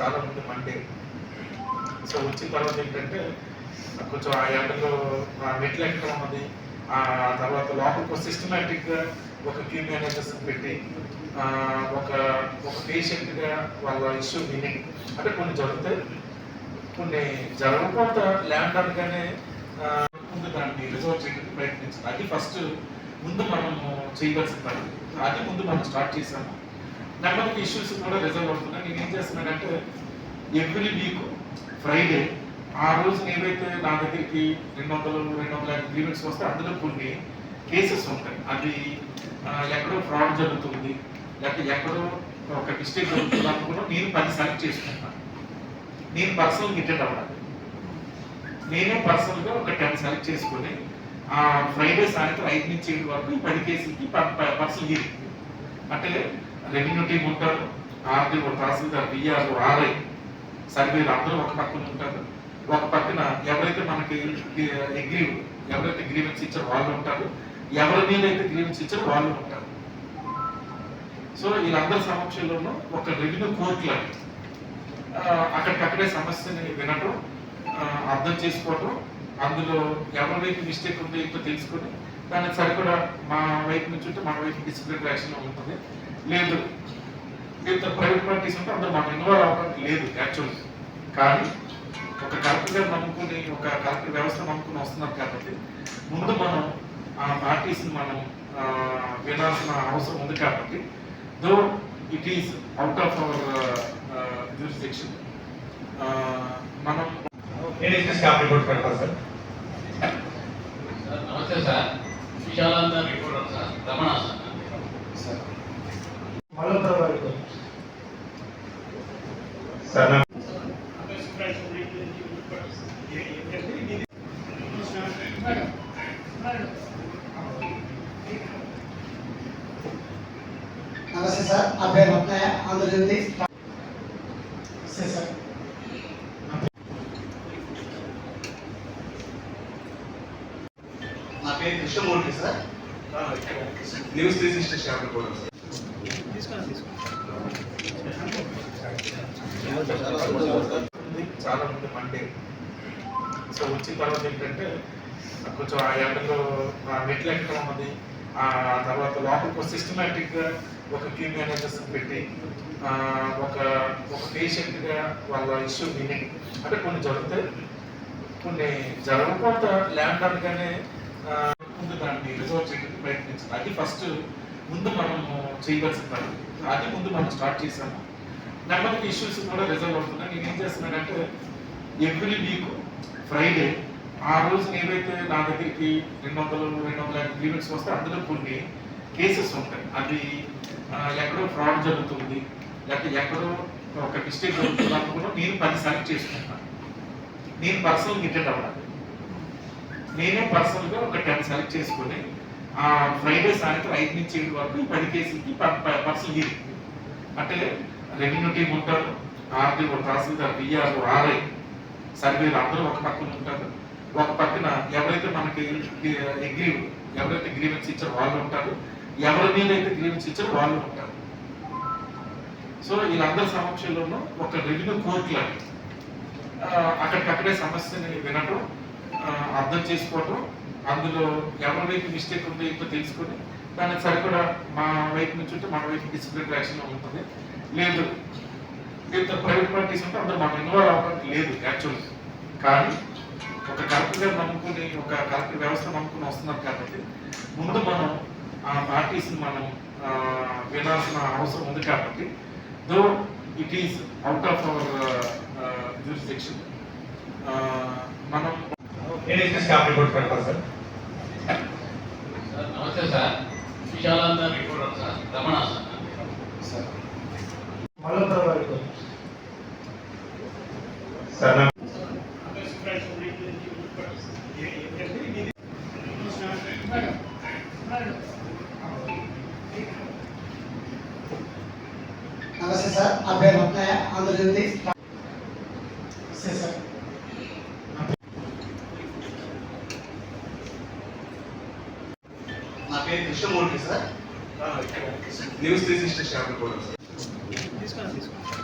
తర్వాత ఏంటంటే కొంచెం ఆ ఎండలో ఆ మెట్లు ఎక్కడం అన్నది ఆ తర్వాత లోపలికి ఒక సిస్టమేటిక్గా ఒక క్యూ మేనేజర్స్ పెట్టి ఒక ఒక పేషెంట్గా వాళ్ళ ఇష్యూ విని అంటే కొన్ని జరుగుతాయి కొన్ని జరగకుండా ల్యాండ్ అనగానే ముందు దాన్ని రిజర్వ్ చేయడానికి ప్రయత్నించాలి. అది ఫస్ట్ ముందు మనము చేయవలసిన పని. అది ముందు మనం స్టార్ట్ చేసాము. నెమ్మదిగా ఇష్యూస్ కూడా రిజర్వ్ అవుతున్నాయి నేను ఏం చేస్తున్నానంటే ఎవ్రీ వీక్ ఫ్రైడే ఆ రోజు ఏవైతే నా దగ్గరికి రెండు వందలు రెండు వందల యాభై వస్తే అందులో కొన్ని కేసెస్ ఉంటాయి. అది ఎక్కడో ఫ్రాడ్ జరుగుతుంది లేకపోతే ఎక్కడో ఒక మిస్టేక్ జరుగుతుంది అనుకున్నా నేను పది సెలెక్ట్ చేసుకుంటాను. నేను పర్సనల్ గిట్టెడ్ అవ్వాలి. నేనే పర్సనల్గా ఒక టెన్ సెలెక్ట్ చేసుకొని ఆ ఫ్రైడే సాయంత్రం ఐదు నుంచి ఏడు వరకు ఈ పది కేసులకి పర్సనల్ హీరింగ్ అంటే రెవెన్యూ టీం ఉంటారు ఆర్డీఓ తహసీల్దార్ బిఆర్ఓ ఆర్ఐ. సర్వేలు అందరూ ఒక పక్కన ఉంటారు. ఒక పక్కన ఎవరైతే మనకి అగ్రీ ఎవరైతే గ్రీవెన్స్ ఇచ్చారో వాళ్ళు ఉంటారు. ఎవరి మీద అయితే గ్రీవెన్స్ ఇచ్చారో వాళ్ళు ఉంటారు. సో వీళ్ళందరి సమక్షంలోనూ ఒక రెవెన్యూ కోర్టు లాంటి అక్కడికక్కడే సమస్యని వినటం అర్థం చేసుకోవటం అందులో ఎవరి వైపు మిస్టేక్ ఉందో ఏంటో తెలుసుకొని దానికి సరిపడా మా వైపు నుంచి ఉంటే మన వైపు డిసిప్లిన్ యాక్షన్ ఉంటుంది. లేదు. ఇంత ప్రైవేట్ పార్టీస్ ఉంటే అందులో మనం ఇన్వాల్వ్ అవ్వడానికి లేదు యాక్చువల్ కానీ ఒక కరెక్ట్గా నమ్ముకుని ఒక కరెక్ట్ వ్యవస్థ నమ్ముకుని వస్తున్నారు కాబట్టి ముందు మనం ఆ పార్టీస్ని మనం ఆ, వినాల్సిన అవసరం ఉంది కాబట్టి though it is out of our jurisdiction మనం నమస్తే sir. Visalaandhra reporter sir. Ramana sir. Sir నమస్తే సార్ నా పేరు రత్నయ్య ఆంధ్రజ్యోతి. నమస్తే సార్. నా పేరు Krishnamurthy sir. News three sixty sir ఉంది, చాలా మంది మండే. సో వచ్చిన తర్వాత ఏంటంటే కొంచెం ఆ ఎండలో మెట్లు ఎక్కడం అన్నది ఆ తర్వాత లోపలికి ఒక సిస్టమేటిక్గా ఒక క్యూ మేనేజర్స్ పెట్టి ఒక ఒక పేషెంట్గా వాళ్ళ ఇష్యూ విని అంటే కొన్ని జరుగుతాయి కొన్ని జరగకుండా ల్యాండ్ అనగానే ముందు దాన్ని రిజర్వ్ చేయడానికి ప్రయత్నించాలి. అది ఫస్ట్ ముందు మనం చేయవలసిన అది ముందు మనం స్టార్ట్ చేసాము. నెమ్మదిగా ఇష్యూస్ కూడా రిజర్వ్ అవుతున్నాయి. నేను ఏం చేస్తున్నానంటే ఎవ్రీ వీక్ ఫ్రైడే ఆ రోజు ఏవైతే నా దగ్గరికి రెండు వందలు రెండు వందల యాభై వస్తే అందులో కొన్ని కేసెస్ ఉంటాయి. అది ఎక్కడో ఫ్రాడ్ జరుగుతుంది లేకపోతే ఎక్కడో ఒక మిస్టేక్ జరుగుతుంది అనుకున్నా నేను పది సెలెక్ట్ చేసుకుంటాను నేను పర్సనల్ గిట్టెడ్ అవ్వాలి. నేనే పర్సనల్గా ఒక టెన్ సెలెక్ట్ చేసుకొని ఆ ఫ్రైడే సాయంత్రం ఐదు నుంచి ఏడు వరకు ఈ పది కేసులకి పర్సనల్ హీరింగ్ అంటే రెవెన్యూ టీం ఉంటారు ఆర్డీఓ తహసీల్దార్ బిఆర్ఓ ఆర్ఐ. సర్వేలు అందరూ ఒక పక్కన ఉంటారు. ఒక పక్కన ఎవరైతే మనకి ఎగ్రీ ఎవరైతే గ్రీవెన్స్ ఇచ్చారో వాళ్ళు ఉంటారు. ఎవరి మీద అయితే గ్రీవెన్స్ ఇచ్చారో వాళ్ళు ఉంటారు. సో వీళ్ళందరి సమక్షంలోనూ ఒక రెవెన్యూ కోర్టు లాంటి అక్కడికక్కడే సమస్యని వినటం అర్థం చేసుకోవటం అందులో ఎవరి వైపు మిస్టేక్ ఉందో ఏంటో తెలుసుకొని దానికి సరిపడా మా వైపు నుంచి ఉంటే మన వైపు డిసిప్లిన్ యాక్షన్ ఉంటుంది. లేదు. ఇంత ప్రైవేట్ పార్టీస్ ఉంటే అందులో మనం ఇన్వాల్వ్ అవ్వడానికి లేదు యాక్చువల్ కానీ ఒక కరెక్ట్గా నమ్ముకుని ఒక కరెక్ట్ వ్యవస్థ నమ్ముకుని వస్తున్నారు కాబట్టి ముందు మనం ఆ పార్టీస్ని మనం ఆ, వినాల్సిన అవసరం ఉంది కాబట్టి though it is out of our jurisdiction మనం నేను ఇచ్చిన స్టాఫ్ రిపోర్ట్ పెడతాను సార్ సార్ నమస్తే sir. Visalaandhra reporter sir. Ramana sir నమస్తే సార్ నా పేరు రత్నయ్య ఆంధ్రజ్యోతి. నమస్తే సార్. నా పేరు Krishnamurthy sir. News three sixty staff reporter sir. తీసుకుంటాం.